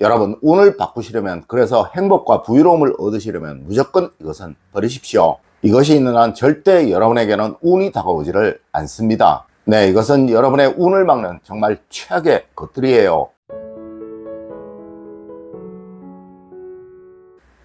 여러분 운을 바꾸시려면 그래서 행복과 부유로움을 얻으시려면 무조건 이것은 버리십시오. 이것이 있는 한 절대 여러분에게는 운이 다가오지를 않습니다. 네, 이것은 여러분의 운을 막는 정말 최악의 것들이에요.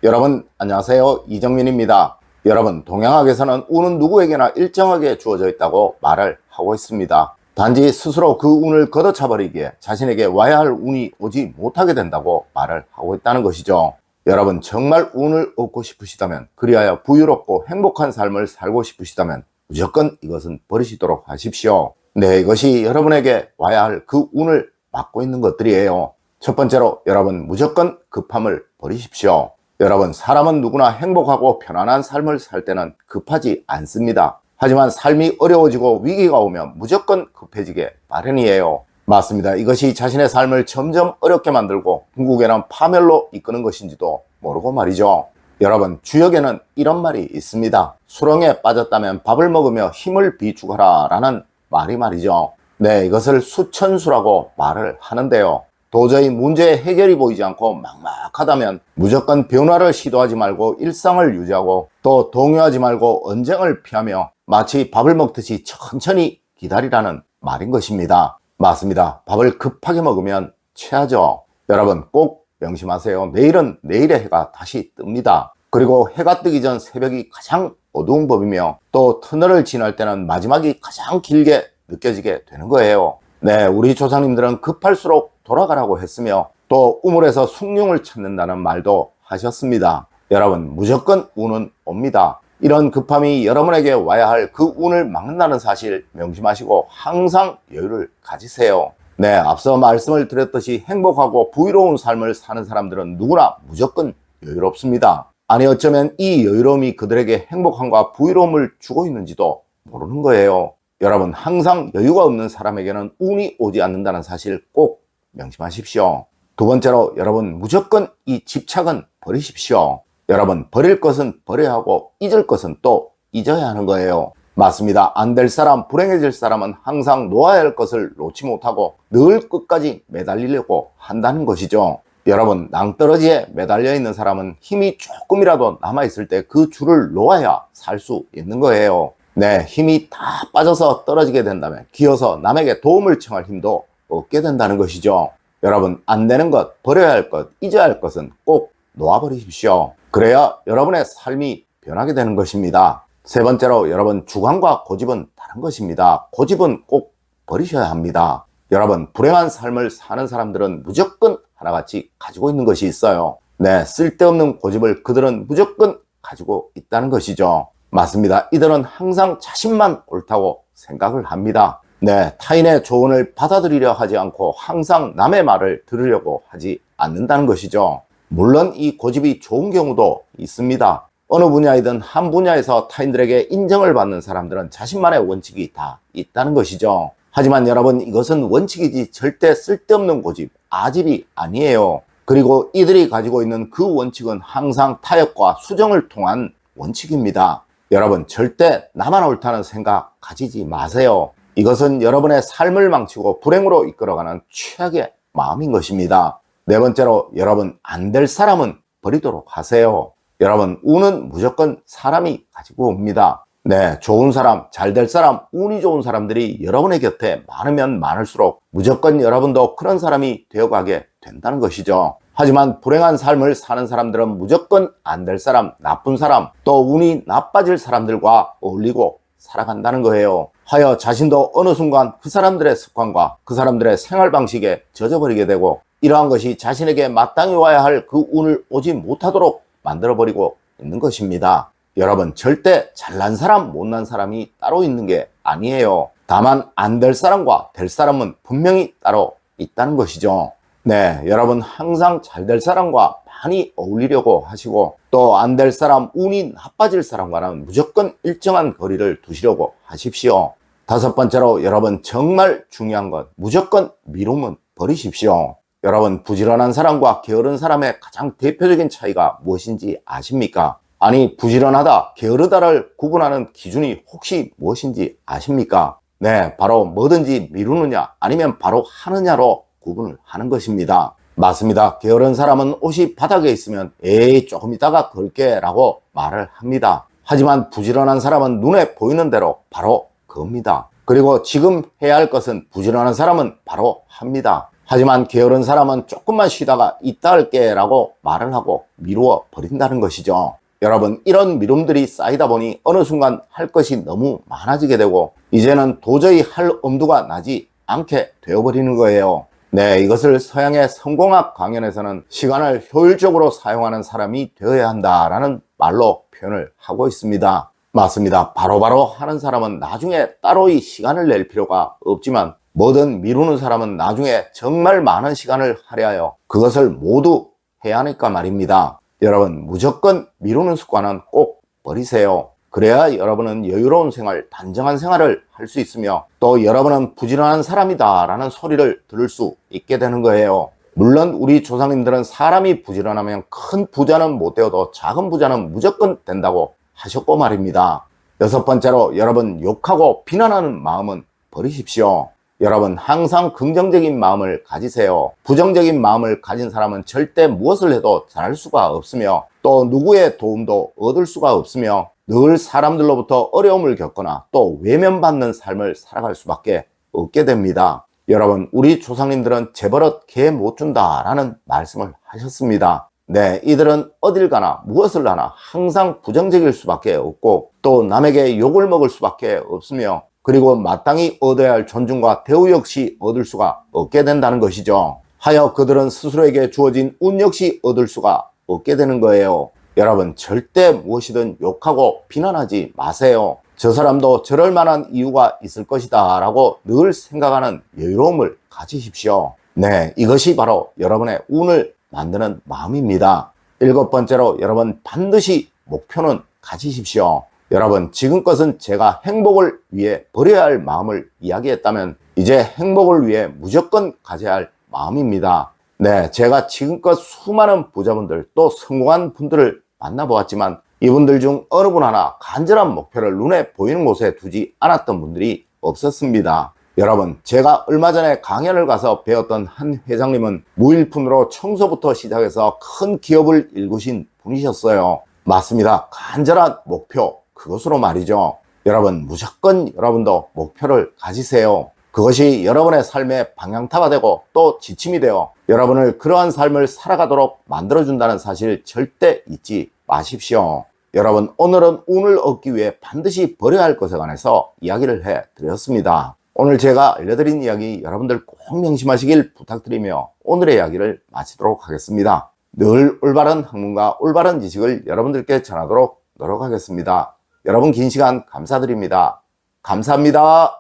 여러분 안녕하세요 이정민입니다 여러분 동양학에서는 운은 누구에게나 일정하게 주어져 있다고 말을 하고 있습니다 단지 스스로 그 운을 걷어차 버리기에 자신에게 와야 할 운이 오지 못하게 된다고 말을 하고 있다는 것이죠. 여러분 정말 운을 얻고 싶으시다면 그리하여 부유롭고 행복한 삶을 살고 싶으시다면 무조건 이것은 버리시도록 하십시오. 네 이것이 여러분에게 와야 할 그 운을 막고 있는 것들이에요. 첫 번째로 여러분 무조건 급함을 버리십시오. 여러분, 사람은 누구나 행복하고 편안한 삶을 살 때는 급하지 않습니다. 하지만 삶이 어려워지고 위기가 오면 무조건 급해지게 마련이에요. 맞습니다. 이것이 자신의 삶을 점점 어렵게 만들고 궁극에는 파멸로 이끄는 것인지도 모르고 말이죠. 여러분, 주역에는 이런 말이 있습니다. 수렁에 빠졌다면 밥을 먹으며 힘을 비축하라 라는 말이 말이죠. 네, 이것을 수천수라고 말을 하는데요. 도저히 문제의 해결이 보이지 않고 막막하다면 무조건 변화를 시도하지 말고 일상을 유지하고 또 동요하지 말고 언쟁을 피하며 마치 밥을 먹듯이 천천히 기다리라는 말인 것입니다. 맞습니다. 밥을 급하게 먹으면 체하죠. 여러분 꼭 명심하세요. 내일은 내일의 해가 다시 뜹니다. 그리고 해가 뜨기 전 새벽이 가장 어두운 법이며 또 터널을 지날 때는 마지막이 가장 길게 느껴지게 되는 거예요. 네, 우리 조상님들은 급할수록 돌아가라고 했으며 또 우물에서 숭늉을 찾는다는 말도 하셨습니다. 여러분 무조건 운은 옵니다. 이런 급함이 여러분에게 와야 할 그 운을 막는다는 사실 명심하시고 항상 여유를 가지세요. 네, 앞서 말씀을 드렸듯이 행복하고 부유로운 삶을 사는 사람들은 누구나 무조건 여유롭습니다. 아니 어쩌면 이 여유로움이 그들에게 행복함과 부유로움을 주고 있는지도 모르는 거예요. 여러분 항상 여유가 없는 사람에게는 운이 오지 않는다는 사실 꼭 명심하십시오. 두 번째로 여러분 무조건 이 집착은 버리십시오. 여러분 버릴 것은 버려야 하고 잊을 것은 또 잊어야 하는 거예요. 맞습니다. 안 될 사람, 불행해질 사람은 항상 놓아야 할 것을 놓지 못하고 늘 끝까지 매달리려고 한다는 것이죠. 여러분 낭떠러지에 매달려 있는 사람은 힘이 조금이라도 남아있을 때 그 줄을 놓아야 살 수 있는 거예요. 네, 힘이 다 빠져서 떨어지게 된다면 기어서 남에게 도움을 청할 힘도 얻게 된다는 것이죠. 여러분, 안 되는 것, 버려야 할 것, 잊어야 할 것은 꼭 놓아버리십시오. 그래야 여러분의 삶이 변하게 되는 것입니다. 세 번째로 여러분, 주관과 고집은 다른 것입니다. 고집은 꼭 버리셔야 합니다. 여러분, 불행한 삶을 사는 사람들은 무조건 하나같이 가지고 있는 것이 있어요. 네, 쓸데없는 고집을 그들은 무조건 가지고 있다는 것이죠. 맞습니다. 이들은 항상 자신만 옳다고 생각을 합니다. 네, 타인의 조언을 받아들이려 하지 않고 항상 남의 말을 들으려고 하지 않는다는 것이죠. 물론 이 고집이 좋은 경우도 있습니다. 어느 분야이든 한 분야에서 타인들에게 인정을 받는 사람들은 자신만의 원칙이 다 있다는 것이죠. 하지만 여러분 이것은 원칙이지 절대 쓸데없는 고집, 아집이 아니에요. 그리고 이들이 가지고 있는 그 원칙은 항상 타협과 수정을 통한 원칙입니다. 여러분 절대 나만 옳다는 생각 가지지 마세요. 이것은 여러분의 삶을 망치고 불행으로 이끌어가는 최악의 마음인 것입니다. 네 번째로 여러분 안 될 사람은 버리도록 하세요. 여러분 운은 무조건 사람이 가지고 옵니다. 네, 좋은 사람, 잘 될 사람, 운이 좋은 사람들이 여러분의 곁에 많으면 많을수록 무조건 여러분도 그런 사람이 되어가게 된다는 것이죠. 하지만 불행한 삶을 사는 사람들은 무조건 안 될 사람, 나쁜 사람, 또 운이 나빠질 사람들과 어울리고 살아간다는 거예요. 하여 자신도 어느 순간 그 사람들의 습관과 그 사람들의 생활 방식에 젖어버리게 되고 이러한 것이 자신에게 마땅히 와야 할 그 운을 오지 못하도록 만들어버리고 있는 것입니다. 여러분 절대 잘난 사람 못난 사람이 따로 있는 게 아니에요. 다만 안 될 사람과 될 사람은 분명히 따로 있다는 것이죠. 네, 여러분 항상 잘 될 사람과 많이 어울리려고 하시고 또 안 될 사람, 운이 나빠질 사람과는 무조건 일정한 거리를 두시려고 하십시오. 다섯 번째로 여러분 정말 중요한 것 무조건 미움은 버리십시오. 여러분 부지런한 사람과 게으른 사람의 가장 대표적인 차이가 무엇인지 아십니까? 아니 부지런하다, 게으르다를 구분하는 기준이 혹시 무엇인지 아십니까? 네, 바로 뭐든지 미루느냐 아니면 바로 하느냐로 구분을 하는 것입니다. 맞습니다. 게으른 사람은 옷이 바닥에 있으면 에이 조금 있다가 걸게 라고 말을 합니다. 하지만 부지런한 사람은 눈에 보이는 대로 바로 겁니다. 그리고 지금 해야 할 것은 부지런한 사람은 바로 합니다. 하지만 게으른 사람은 조금만 쉬다가 이따 할게 라고 말을 하고 미루어 버린다는 것이죠. 여러분 이런 미움들이 쌓이다 보니 어느 순간 할 것이 너무 많아지게 되고 이제는 도저히 할 엄두가 나지 않게 되어버리는 거예요. 네, 이것을 서양의 성공학 강연에서는 시간을 효율적으로 사용하는 사람이 되어야 한다라는 말로 표현을 하고 있습니다. 맞습니다. 바로바로 하는 사람은 나중에 따로 이 시간을 낼 필요가 없지만 뭐든 미루는 사람은 나중에 정말 많은 시간을 할애하여 그것을 모두 해야 하니까 말입니다. 여러분 무조건 미루는 습관은 꼭 버리세요. 그래야 여러분은 여유로운 생활, 단정한 생활을 할 수 있으며 또 여러분은 부지런한 사람이다 라는 소리를 들을 수 있게 되는 거예요. 물론 우리 조상님들은 사람이 부지런하면 큰 부자는 못 되어도 작은 부자는 무조건 된다고 하셨고 말입니다. 여섯 번째로 여러분 욕하고 비난하는 마음은 버리십시오. 여러분 항상 긍정적인 마음을 가지세요. 부정적인 마음을 가진 사람은 절대 무엇을 해도 잘할 수가 없으며 또 누구의 도움도 얻을 수가 없으며 늘 사람들로부터 어려움을 겪거나 또 외면받는 삶을 살아갈 수밖에 없게 됩니다. 여러분 우리 조상님들은 재벌은 개못 준다 라는 말씀을 하셨습니다. 네, 이들은 어딜 가나 무엇을 하나 항상 부정적일 수밖에 없고 또 남에게 욕을 먹을 수밖에 없으며 그리고 마땅히 얻어야 할 존중과 대우 역시 얻을 수가 없게 된다는 것이죠. 하여 그들은 스스로에게 주어진 운 역시 얻을 수가 없게 되는 거예요. 여러분 절대 무엇이든 욕하고 비난하지 마세요. 저 사람도 저럴 만한 이유가 있을 것이다 라고 늘 생각하는 여유로움을 가지십시오. 네, 이것이 바로 여러분의 운을 만드는 마음입니다. 일곱 번째로 여러분 반드시 목표는 가지십시오. 여러분 지금껏은 제가 행복을 위해 버려야 할 마음을 이야기했다면 이제 행복을 위해 무조건 가져야 할 마음입니다. 네, 제가 지금껏 수많은 부자분들 또 성공한 분들을 만나보았지만 이분들 중 어느 분 하나 간절한 목표를 눈에 보이는 곳에 두지 않았던 분들이 없었습니다. 여러분, 제가 얼마 전에 강연을 가서 배웠던 한 회장님은 무일푼으로 청소부터 시작해서 큰 기업을 일구신 분이셨어요. 맞습니다. 간절한 목표, 그것으로 말이죠. 여러분, 무조건 여러분도 목표를 가지세요. 그것이 여러분의 삶의 방향타가 되고 또 지침이 되어 여러분을 그러한 삶을 살아가도록 만들어준다는 사실 절대 잊지 마십시오. 여러분, 오늘은 운을 얻기 위해 반드시 버려야 할 것에 관해서 이야기를 해 드렸습니다. 오늘 제가 알려드린 이야기 여러분들 꼭 명심하시길 부탁드리며 오늘의 이야기를 마치도록 하겠습니다. 늘 올바른 학문과 올바른 지식을 여러분들께 전하도록 노력하겠습니다. 여러분 긴 시간 감사드립니다. 감사합니다.